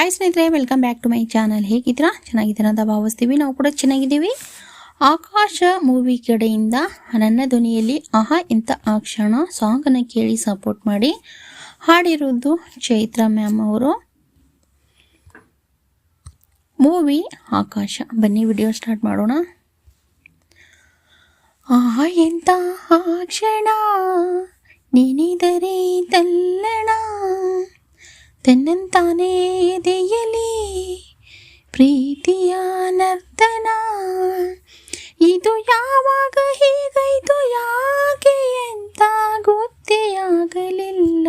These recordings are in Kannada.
ಹಾಯ್ ಸ್ನೇಹಿತರೆ welcome back to my channel ಹೇಗಿದ್ದೀರಾ? ಚೆನ್ನಾಗಿದ್ದೀರಾ ಅಂತ ಭಾವಿಸ್ತೀವಿ. ನಾವು ಕೂಡ ಚೆನ್ನಾಗಿದ್ದೀವಿ. ಆಕಾಶ ಮೂವಿ ಕಡೆಯಿಂದ ನನ್ನ ಧ್ವನಿಯಲ್ಲಿ ಆಹಾ ಇಂತ ಆ ಕ್ಷಣ ಸಾಂಗನ್ನು ಕೇಳಿ ಸಪೋರ್ಟ್ ಮಾಡಿ ಹಾಡಿರೋದು ಚೈತ್ರ ಮ್ಯಾಮ್ ಅವರು. ಮೂವಿ ಆಕಾಶ. ಬನ್ನಿ ವಿಡಿಯೋ ಸ್ಟಾರ್ಟ್ ಮಾಡೋಣ. ಆಹಾ ಇಂತ ಆ ಕ್ಷಣ ನೆನೆದರೆ ತಲ್ಲಣ. ತನ್ನಂತಾನೇ ಎದೆಯಲಿ ಪ್ರೀತಿಯ ನರ್ತನ. ಇದು ಯಾವಾಗ ಹೀಗೈತು ಯಾಕೆ ಅಂತ ಗೊತ್ತೇ ಆಗಲಿಲ್ಲ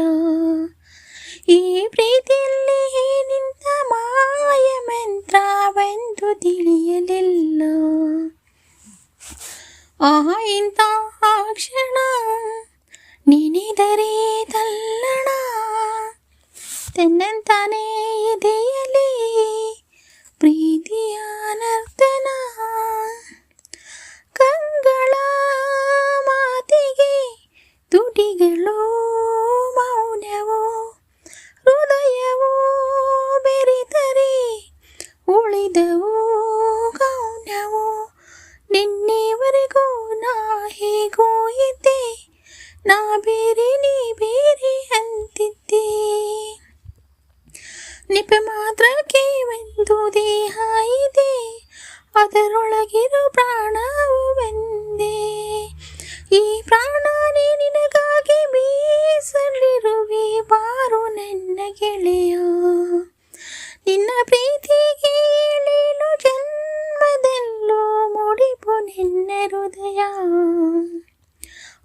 ಈ ಪ್ರೀತಿಯಲ್ಲಿ ನಿಂತ ಮಾಯ ಮಂತ್ರವೆಂದು ತಿಳಿಯಲಿಲ್ಲ. ಆ ಇಂಥ ಕ್ಷಣ ನೆನೆದರೆ ತಲ್ಲಣ. ತನ್ನಂತಾನೇ ಎದೆಯಲಿ ಪ್ರೀತಿಯ ನರ್ತನ. ಕಂಗಳ ಮಾತಿಗೆ ತುಟಿಗಳು ಮೌನವು, ಹೃದಯವು ಬೆರೆತರೆ, ಉಳಿದವು ಗೌನವು. ನಿನ್ನೆವರೆಗೂ ನಾ ಹೇಗೋ ಇದ್ದೆ, ನಾ ಬೇರೆ ನೀ ಬೇರೆ ನಿಪೆ ಮಾತ್ರಕ್ಕೆ ಒಂದು ದೇಹ ಇದೆ. ಅದರೊಳಗಿರೋ ಪ್ರಾಣವು ಒಂದೇ. ಈ ಪ್ರಾಣನೇ ನಿನಗಾಗಿ ಮೀಸಲಿರುವೆ. ಬಾರು ನನ್ನ ಗೆಳೆಯ. ನಿನ್ನ ಪ್ರೀತಿಗೆ ಏಳೇಳು ಜನ್ಮದಲ್ಲೂ ಮುಡಿಪು ನಿನ್ನ ಹೃದಯ.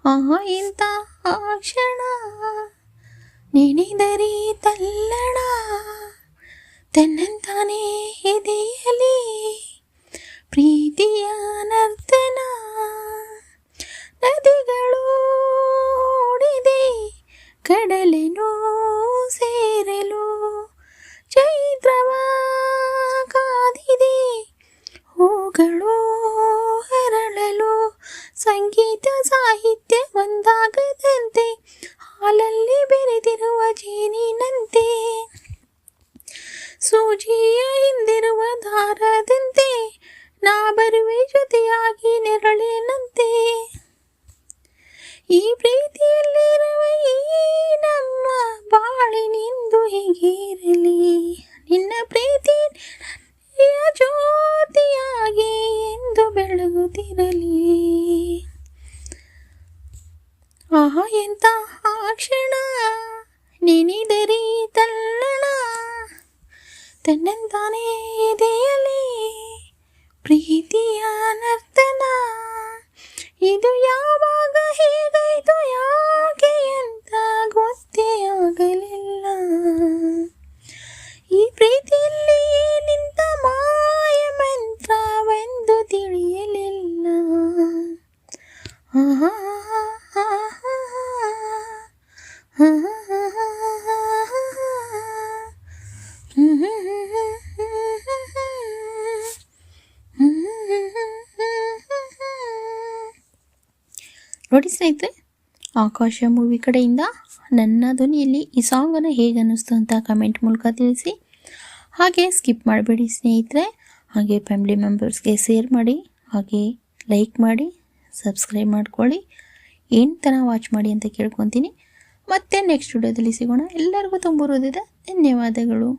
ಆ ಇಂಥ ಆ ಕ್ಷಣ. ನೆನೆದರೆ ತಲ್ಲಣ. ತನ್ನಂತಾನೇ ಎದೆಯಲಿ ಪ್ರೀತಿಯ ನರ್ತನ. ನದಿಗಳು ಓಡಿದೆ, ಕಡಲೆನೂ ಸೇರಲು. ಚೈತ್ರವ ಕಾದಿದೆ, ಹೂಗಳು ಹರಳಲು. ಸಂಗೀತ ಸಾಹಿತ್ಯ ಒಂದಾಗದಂತೆ, ಹಾಲಲ್ಲಿ ಬೆರೆದಿರುವ ಜೇನಿನಂತೆ. ಸೂಜಿಯ ಹಿಂದಿರುವ ದಾರದಂತೆ ನಾ ಬರುವೆ ಜೊತೆಯಾಗಿ ನೆರಳಿನಂತೆ. ಈ ಪ್ರೀತಿಯಲ್ಲಿರುವ ಈ ನಮ್ಮ ಬಾಳಿನಿಂದು ಹೀಗಿರಲಿ. ನಿನ್ನ ಪ್ರೀತಿ ಜ್ಯೋತಿಯಾಗಿ ಎಂದು ಬೆಳಗುತ್ತಿರಲಿ. ಆಹಾ ಎಂತ ಆ ಕ್ಷಣ. ನೆನೆದರೆ ತಲ್ಲಣ. ತನ್ನಂತಾನೇ ಎದೆಯಲಿ ಪ್ರೀತಿಯ ನರ್ತನ. ಇದು ಯಾವಾಗ ಹೇಗಾಯ್ತು ಯಾಕೆ ಅಂತ ಗೊತ್ತೇ ಈ ಪ್ರೀತಿಯಲ್ಲಿ ನಿಂತ ಮಾಯ ಮಂತ್ರವೆಂದು ತಿಳಿಯಲಿಲ್ಲ. ಆಹಾ. ನೋಡಿ ಸ್ನೇಹಿತರೆ, ಆಕಾಶ ಮೂವಿ ಕಡೆಯಿಂದ ನನ್ನ ಧ್ವನಿಯಲ್ಲಿ ಈ ಸಾಂಗನ್ನು ಹೇಗೆ ಅನ್ನಿಸ್ತು ಅಂತ ಕಮೆಂಟ್ ಮೂಲಕ ತಿಳಿಸಿ. ಹಾಗೆ ಸ್ಕಿಪ್ ಮಾಡಬೇಡಿ ಸ್ನೇಹಿತರೆ, ಹಾಗೆ ಫ್ಯಾಮಿಲಿ ಮೆಂಬರ್ಸ್ಗೆ ಶೇರ್ ಮಾಡಿ, ಹಾಗೆ ಲೈಕ್ ಮಾಡಿ ಸಬ್ಸ್ಕ್ರೈಬ್ ಮಾಡ್ಕೊಳ್ಳಿ. ಏನು ಥರ ವಾಚ್ ಮಾಡಿ ಅಂತ ಕೇಳ್ಕೊತೀನಿ. ಮತ್ತೆ ನೆಕ್ಸ್ಟ್ ವಿಡಿಯೋದಲ್ಲಿ ಸಿಗೋಣ. ಎಲ್ಲರಿಗೂ ತುಂಬ ಧನ್ಯವಾದಗಳು.